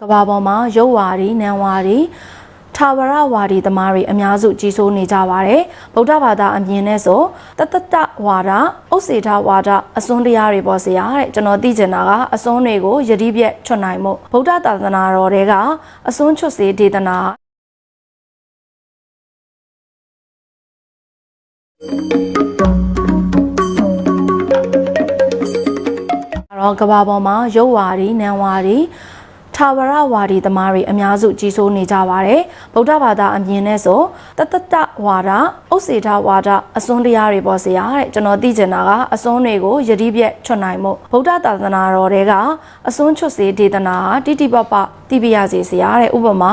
ကဘာပေါ်မှာရုပ်ဝါဒီနံဝါဒီထာဝရဝါဒီသမားတွေအများစုကြီးစိုးနေကြပါတယ်ဗုဒ္ဓဘာသာအမြင်နဲ့ဆိုတတတဝါဒဥစေထဝါဒအစွန်းတရားတွေပေါ့ဆရာတဲ့ကျွန်တော်သိချင်တာကအစွန်းတွေကိုယတိပြက်ချွတ်နိုင်မှုဗုဒ္ဓသာသနာတော်တွေကအစွန်းချွတ်စေဒေသနာတော့ကဘာပေါ်မှာရုပ်ဝါဒီနံဝါဒီ ထာဝရဝါဒီသမားတွေအများစုကြီးစိုးနေကြပါတယ်ဗုဒ္ဓဘာသာအမြင်နဲ့ဆိုတတတဝါဒဥစေထဝါဒအစွန်းတရားတွေပေါ့ဆရာတဲ့ကျွန်တော်သိချင်တာကအစွန်းတွေကိုယတိပြက်ချွတ်နိုင်မှုဗုဒ္ဓသာသနာတော်တွေကအစွန်းချွတ်စေဒေသနာတိတိပပတိပြရစီဆရာတဲ့ဥပမာ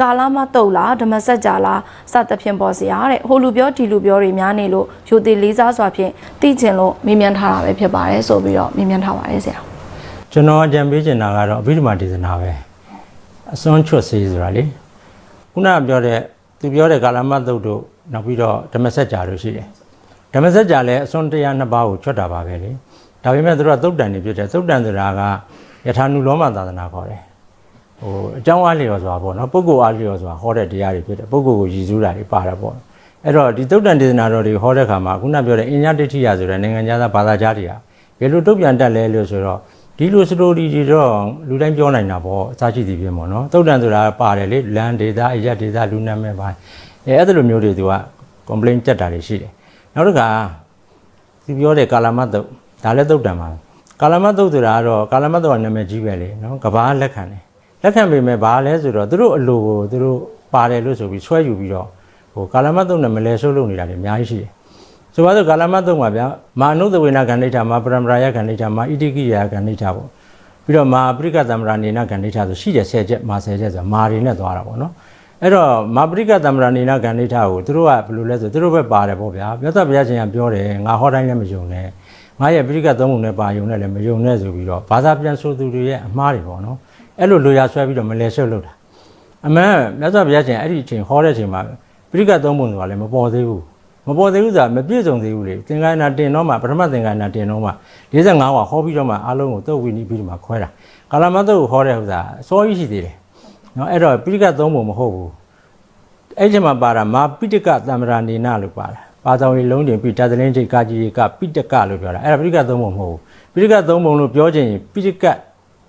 ကာလမတုတ်လားဓမ္မစကြာလားစသဖြင့်ပေါ့ဆရာတဲ့ဟိုလူပြောဒီလူပြောတွေများနေလို့ယူသေးလေးစားစွာဖြင့်သိချင်လို့မေးမြန်းထားတာပဲဖြစ်ပါတယ်ဆိုပြီးတော့မေးမြန်းထားပါတယ်ဆရာ ကျွန်တော်အကြံပေးချင်တာကတော့အဘိဓမ္မာဒေသနာပဲအစွန်းချွတ်စေးဆိုတာလေခုနကပြောတဲ့သူပြောတဲ့ကာလမတ်သုတ်တို့နောက်ပြီးတော့ဓမ္မစကြာတို့ရှိတယ်ဓမ္မစကြာလည်းအစွန်းတရားနှစ်ပါးကိုချွတ်တာပါပဲလေဒါပေမဲ့သူတို့ကသုတ်တန်နေဖြစ်တယ်သုတ်တန်ဆိုတာကယထာနုလောမသာသနာခေါ်တယ်ဟိုအကြောင်းအားလျော်စွာပေါ့နော်ပုဂ္ဂိုလ်အားလျော်စွာဟောတဲ့တရားတွေဖြစ်တယ်ပုဂ္ဂိုလ်ကိုရည်စူးတာတွေပါတာပေါ့အဲ့တော့ဒီသုတ်တန်ဒေသနာတော်တွေဟောတဲ့ခါမှာခုနပြောတဲ့အင်ညာဒိဋ္ဌိယဆိုတဲ့နိုင်ငံသားဘာသာကြားတွေကဘယ်လိုတုတ်ပြန်တတ်လဲလို့ဆိုတော့ ဒီလိုစတိုရီတွေတော့လူတိုင်းပြောနိုင်တာပေါ့အစားရှိသည်ပြင်ပေါ့နော်တုတ်တန်ဆိုတာပါတယ်လေလန်ဒေတာအရက်ဒေတာလူနာမည်ပိုင်းအဲအဲ့ဒါလိုမျိုးတွေသူက complaint တက်တာတွေရှိတယ်နောက်တစ်ခါသူပြောတဲ့ကာလမတ်တုတ်ဒါလည်းတုတ်တန်ပါကာလမတ်တုတ်ဆိုတာကတော့ကာလမတ်တုတ်ကနာမည်ကြီးပဲလေနော်ကဘာလက်ခံတယ်လက်ခံပေမဲ့ဘာလဲဆိုတော့သူတို့အလိုကိုသူတို့ပါတယ်လို့ဆိုပြီးဆွဲယူပြီးတော့ဟိုကာလမတ်တုတ်နဲ့မလဲဆုပ်လုပ်နေတာတွေအများကြီးရှိတယ် ဆိုပါတော့ကာလမတ်သုံးပါဗျာမာနုသဝေနဂန္ဓိဋ္ဌမာပရမရာယဂန္ဓိဋ္ဌမာဣတိကိယဂန္ဓိဋ္ဌပေါ့ပြီးတော့မာပရိကသမ္မာနေနဂန္ဓိဋ္ဌဆိုရှိတယ်10ချက်မာ10ချက်ဆိုမာတွေနဲ့သွားတာပေါ့နော်အဲ့တော့မာပရိကသမ္မာနေနဂန္ဓိဋ္ဌကိုသူတို့ကဘယ်လိုလဲဆိုသူတို့ပဲပါတယ်ပေါ့ဗျာမြတ်စွာဘုရားရှင်ကပြောတယ်ငါဟောတိုင်းလည်းမယုံနဲ့ငါရဲ့ပရိကသုံးပုံနဲ့ပါယုံနဲ့လည်းမယုံနဲ့ဆိုပြီးတော့ဘာသာပြန်ဆိုသူတွေရဲ့အမှားတွေပေါ့နော်အဲ့လိုလိုရာဆွဲပြီးတော့မလဲဆွဲလို့တာအမှန်မြတ်စွာဘုရားရှင်အဲ့ဒီအချိန်ဟောတဲ့အချိန်မှာပရိကသုံးပုံဆိုတာလည်းမပေါ်သေးဘူး မပေါ်သေးဘူးဆိုတာမပြည့်စုံသေးဘူးလေသင်္ကန်းနာတင်တော့မှပထမသင်္ကန်းနာတင်တော့မှ45ဝါဟောပြီးတော့မှအားလုံးကိုတုတ်ဝိနိပြီးတော့မှခွဲတာကာလမတ်တုတ်ကိုဟောတဲ့ဥစ္စာအစောကြီးရှိသေးတယ်နော်အဲ့တော့ပိဋကသုံးပုံမဟုတ်ဘူးအဲ့ဒီမှာပါတာမာပိဋကသံ္မရာနေနလို့ပါတာပါတော်ရီလုံးတင်ပြီးတသလင်းချိတ်ကာကြီးကပိဋကလို့ပြောတာအဲ့ဒါပိဋကသုံးပုံမဟုတ်ဘူးပိဋကသုံးပုံလို့ပြောချင်ရင်ပိဋက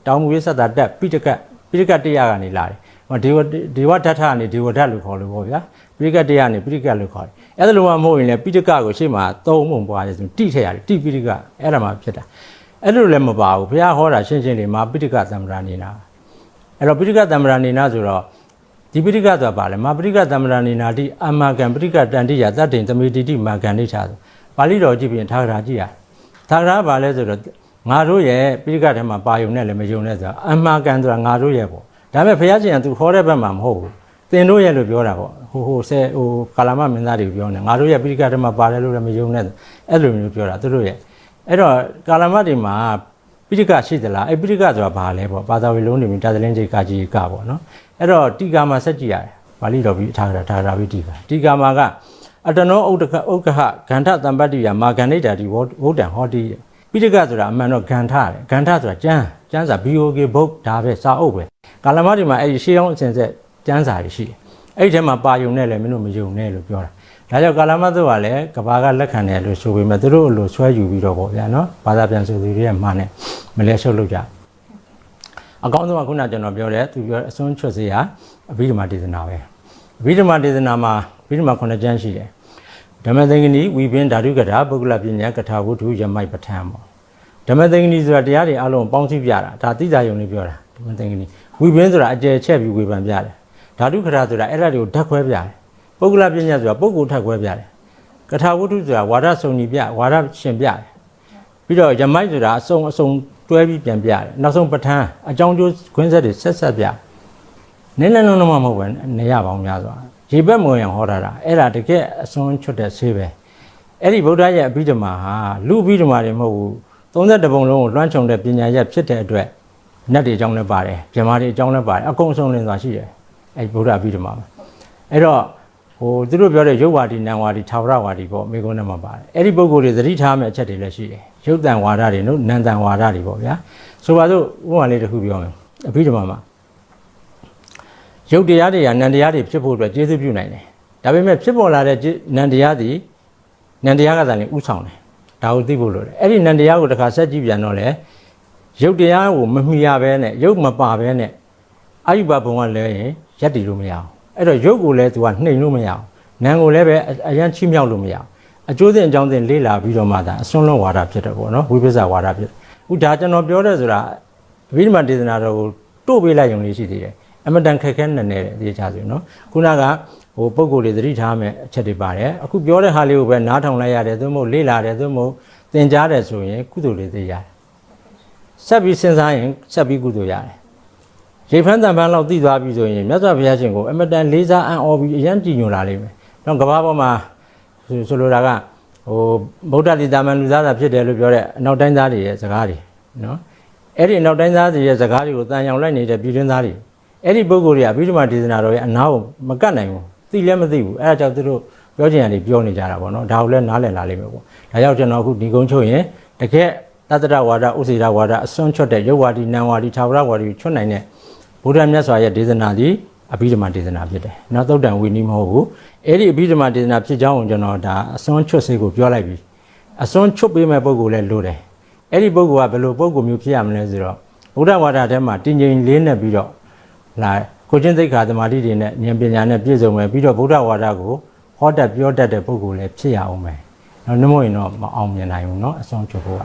တောင်းမူရေးဆက်တာတက်ပိဋကပိဋကတရားကနေလာတယ်ဟောဒေဝဒေဝဓာတ်ကနေဒေဝဓာတ်လို့ခေါ်လို့ပေါ့ဗျာပိဋကတရားကနေပိဋကလို့ခေါ်တယ် အဲ့ဒါလိုမှမဟုတ်ရင်လည်းပိဋကကိုရှေ့မှာသုံးပုံပွားရဲဆိုတိထည့်ရတယ်တိပိဋကအဲ့ဒါမှဖြစ်တာအဲ့လိုလည်းမပါဘူးဘုရားဟောတာရှင်းရှင်းလေးမှာပိဋကသမ္မရာနေနာအဲ့တော့ပိဋကသမ္မရာနေနာဆိုတော့ဒီပိဋကဆိုတာပါလေမာပိဋကသမ္မရာနေနာတိအမဂံပိဋကတန်တိယသတ္တိန်သမေတိတိမာဂံနိဋ္ဌာဆိုပါဠိတော်ကြည့်ပြီးရင်ထာဂရာကြည့်ရထာဂရာပါလဲဆိုတော့ငါတို့ရဲ့ပိဋကထဲမှာပါယုံနဲ့လည်းမယုံနဲ့ဆိုတာအမဂံဆိုတာငါတို့ရဲ့ပေါ့ဒါပေမဲ့ဘုရားရှင်ကသူဟောတဲ့ဘက်မှာမဟုတ်ဘူး သင်တို့ရဲ့လို့ပြောတာပေါ့ဟိုဟိုဆဲဟိုကာလမမင်းသားတွေပြောနေငါတို့ရဲ့ပိဋကဓမ္မပါတယ်လို့လည်းမယုံနဲ့အဲ့လိုမျိုးပြောတာသူတို့ရဲ့အဲ့တော့ကာလမတွေမှာပိဋကရှိသလားအဲ့ပိဋကဆိုတာဘာလဲပေါ့ဘာသာဝေလုံးနေပြီတာသလင်းကြီးကာကြီးကပေါ့နော်အဲ့တော့တိကာမှာဆက်ကြည့်ရတယ်ပါဠိတော်ပြီးထားတာဒါရာပြီးတိကာတိကာမှာကအတနောဥဒကဥက္ကဟဂန္ဓတံပတ္တိယမာဂန္ဓိတာဒီဝုဒ္ဒံဟောတိပိဋကဆိုတာအမှန်တော့ဂန္ဓတယ်ဂန္ဓဆိုတာကျမ်းကျမ်းစာ BOK ဘုတ်ဒါပဲစာအုပ်ပဲကာလမတွေမှာအဲ့ဒီရှေးအောင်အစဉ်ဆက် ကျမ်းစာတွေရှိတယ်အဲ့ဒီထဲမှာပါယုံနဲ့လည်းမင်းတို့မယုံနဲ့လို့ပြောတာဒါကြောင့်ကာလမတ်တို့ကလည်းကဘာကလက်ခံတယ်လို့ဆိုပေမဲ့သူတို့အလိုဆွဲယူပြီးတော့ပေါ့ဗျာနော်ဘာသာပြန်ဆိုသူတွေရဲ့မှားနဲ့မလဲရှုပ်လို့ကြအကောင်းဆုံးကခုနကျွန်တော်ပြောတဲ့သူပြောအစွန်းချွတ်စေရအဘိဓမ္မာဒေသနာပဲအဘိဓမ္မာဒေသနာမှာအဘိဓမ္မာခုနှစ်ကျမ်းရှိတယ်ဓမ္မသင်္ကနီဝိပင်းဓာတုကထာပုဂ္ဂလပညာကထာဝတ္ထုယမိုက်ပဋ္ဌာန်းပေါ့ဓမ္မသင်္ကနီဆိုတာတရားတွေအလုံးပေါင်းစည်းပြတာဒါသိစာယုံလေးပြောတာဓမ္မသင်္ကနီဝိပင်းဆိုတာအကျယ်ချက်ပြီးဝေဖန်ပြတယ် ဓာတုခရဆိုတာအဲ့ဒါတွေကိုဓာတ်ခွဲပြတယ်ပုဂ္ဂလပညာဆိုတာပုဂ္ဂိုလ်ထပ်ခွဲပြတယ်ကထာဝတ္ထုဆိုတာဝါဒစုံညီပြဝါဒရှင်ပြတယ်ပြီးတော့ယမိုက်ဆိုတာအစုံအစုံတွဲပြီးပြန်ပြတယ်နောက်ဆုံးပဋ္ဌာန်းအကြောင်းကျိုးခွင်းဆက်တွေဆက်ဆက်ပြနည်းနည်းလုံးလုံးမဟုတ်ပဲနေရပေါင်းများစွာရေဘက်မဝင်ဟောတာတာအဲ့ဒါတကယ်အစွန်းချွတ်တဲ့ဆေးပဲအဲ့ဒီဗုဒ္ဓရဲ့အဘိဓမ္မာဟာလူအဘိဓမ္မာတွေမဟုတ်ဘူး32ပုံလုံးကိုလွှမ်းခြုံတဲ့ပညာရက်ဖြစ်တဲ့အတွက်နတ်တွေအကြောင်းလည်းပါတယ်ဗြဟ္မာတွေအကြောင်းလည်းပါတယ်အကုန်စုံလင်စွာရှိတယ် အဲ့ဗုဒ္ဓပြီးတော့မှာအဲ့တော့ဟိုသူတို့ပြောတဲ့ရုပ်ဝါဒီနံဝါဒီထာဝရဝါဒီပေါ့မိကုန်းထဲမှာပါတယ်အဲ့ဒီပုဂ္ဂိုလ်တွေသတိထားမယ့်အချက်တွေလည်းရှိတယ်ရုပ်တန်ဝါဒတွေနော်နံတန်ဝါဒတွေပေါ့ဗျာဆိုပါစို့ဥပမာလေးတစ်ခုပြောမယ်အဘိဓမ္မာမှာရုပ်တရားတွေကနံတရားတွေဖြစ်ဖို့အတွက်ကျေးဇူးပြုနိုင်တယ်ဒါပေမဲ့ဖြစ်ပေါ်လာတဲ့ကျေးနံတရားတွေနံတရားကသာလျှင်ဥဆောင်တယ်ဒါကိုသိဖို့လိုတယ်အဲ့ဒီနံတရားကိုတစ်ခါဆက်ကြည့်ပြန်တော့လေရုပ်တရားကိုမမှီရဘဲနဲ့ရုပ်မပါဘဲနဲ့အာယုဘဘုံကလည်းရင် ရက်တည်လို့မရအောင်အဲ့တော့ရုပ်ကိုလည်းသူကနှိမ်လို့မရအောင်နံကိုလည်းပဲအအရန်ချိမြောက်လို့မရအောင်အကျိုးစဉ်အကြောင်းစဉ်လေ့လာပြီးတော့မှဒါအစွန်းလွန်ဝါဒဖြစ်တယ်ပေါ့နော်ဝိပဿနာဝါဒဖြစ်တယ်ဥဒါကျွန်တော်ပြောတဲ့ဆိုတာအဘိဓမ္မာဒေသနာတော်ကိုတို့ပေးလိုက်ရုံလေးရှိသေးတယ်အမတန်ခက်ခဲနေနေတယ်ဒီချာဆိုနော်ခုနကဟိုပုံကိုယ်တွေသတိထားမယ်အချက်တွေပါတယ်အခုပြောတဲ့ဟာလေးကိုပဲနားထောင်လိုက်ရတယ်သို့မဟုတ်လေ့လာတယ်သို့မဟုတ်သင်ကြားတယ်ဆိုရင်ကုသိုလ်တွေသိရတယ်ဆက်ပြီးစဉ်းစားရင်ဆက်ပြီးကုသိုလ်ရတယ် ရေဖန်းတန်ဖန်းလောက်သိသွားပြီဆိုရင်မြတ်စွာဘုရားရှင်ကိုအမတန်လေးစားအံ့ဩပြီးအရန်ကြည်ညိုလာလိမ့်မယ်တော့ကမ္ဘာပေါ်မှာဆိုဆိုလိုတာကဟိုဗုဒ္ဓတိတာမန်လူသားသာဖြစ်တယ်လို့ပြောတဲ့အနောက်တိုင်းသားတွေရဲ့စကားတွေနော်အဲ့ဒီအနောက်တိုင်းသားတွေရဲ့စကားတွေကိုတန်ရောင်လိုက်နေတဲ့ပြည်တွင်းသားတွေအဲ့ဒီပုဂ္ဂိုလ်တွေကအဘိဓမ္မာဒေသနာတော်ရဲ့အနာကိုမကတ်နိုင်ဘူးသိလည်းမသိဘူးအဲ့ဒါကြောင့်သူတို့ပြောချင်ရတယ်ပြောနေကြတာပေါ့နော်ဒါကိုလည်းနားလည်လာလိမ့်မယ်ပေါ့ဒါကြောင့်ကျွန်တော်အခုဒီကုန်းချုပ်ရင်တကယ်တတ္တရဝါဒဥစေရဝါဒအစွန်းချွတ်တဲ့ရုပ်ဝါဒီနံဝါဒီသာဝရဝါဒီကိုချွတ်နိုင်တဲ့ ဗုဒ္ဓမြတ်စွာရဲ့ဒေသနာသည်အဘိဓမ္မာဒေသနာဖြစ်တယ်။နောက်သုတ်တံဝီနည်းမဟုတ်ဘူး။အဲ့ဒီအဘိဓမ္မာဒေသနာဖြစ်ကြောင်းကိုကျွန်တော်ဒါအစွန်းချွတ်စေကိုပြောလိုက်ပြီ။အစွန်းချွတ်ပေးမဲ့ပုံကိုလည်းလိုတယ်။အဲ့ဒီပုံကဘယ်လိုပုံကိုမျိုးဖြစ်ရမလဲဆိုတော့ဗုဒ္ဓဝါဒထဲမှာတင်ကျင်လေးနဲ့ပြီးတော့လာကိုချင်းသိက္ခာသမာဓိတွေနဲ့ဉာဏ်ပညာနဲ့ပြည့်စုံမယ်ပြီးတော့ဗုဒ္ဓဝါဒကိုဟောတတ်ပြောတတ်တဲ့ပုံကိုလည်းဖြစ်ရအောင်မယ်။နော်နှမို့ရင်တော့မအောင်မြင်နိုင်ဘူးနော်အစွန်းချွတ်ဖို့က